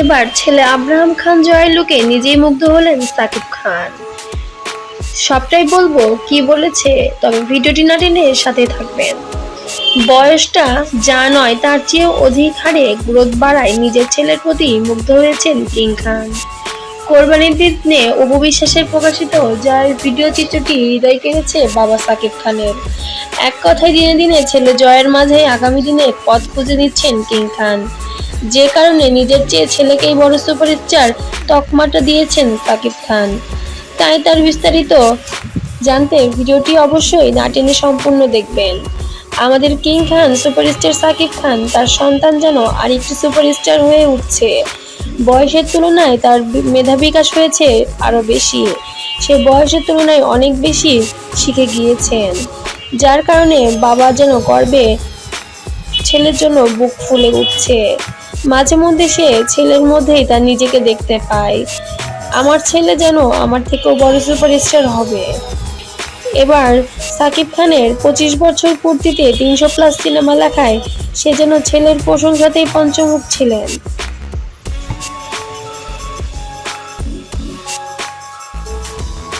এবার ছেলে আব্রাহাম খান জয়ের লুকে নিজেই মুগ্ধ হলেন সাকিব খান। সবটাই বলব কি বলেছে, তবে ভিডিওটি না টেনে সাথে থাকবেন। বয়সটা যা নয় তার চেয়েও অধিক হারে গ্রোথ বাড়ায় নিজের ছেলের প্রতি মুগ্ধ হয়েছেন কিং খান। কোরবানির দিনে উপবিশ্বাসের প্রকাশিত জয়ের ভিডিও চিত্রটি হৃদয় কেড়েছে বাবা সাকিব খানের। এক কথায় দিনে দিনে ছেলে জয়ের মাঝে আগামী দিনে পথ খুঁজে দিচ্ছেন কিং খান। যে কারণে নিজের চেয়ে ছেলেকেই বড় সুপারস্টার তকমাটা দিয়েছেন সাকিব খান। তাই তার বিস্তারিত জানতে ভিডিওটি অবশ্যই না টেনে সম্পূর্ণ দেখবেন। আমাদের কিং খান সুপারস্টার সাকিব খান, তার সন্তান যেন আরেকটি সুপারস্টার হয়ে উঠছে। বয়সের তুলনায় তার মেধা বিকাশ হয়েছে আরও বেশি। সে বয়সের তুলনায় অনেক বেশি শিখে গিয়েছেন, যার কারণে বাবা যেন গর্বে ছেলের জন্য বুক ফুলে উঠছে। মাঝে মধ্যে সে ছেলের মধ্যেই তার নিজেকে দেখতে পায়। আমার ছেলে যেন আমার থেকেও বড় সুপারস্টার হবে। এবার সাকিব খানের পঁচিশ বছর পূর্তিতে তিনশো প্লাস সিনেমা লেখায় সে যেন ছেলের প্রশংসাতেই পঞ্চমুখ ছিলেন।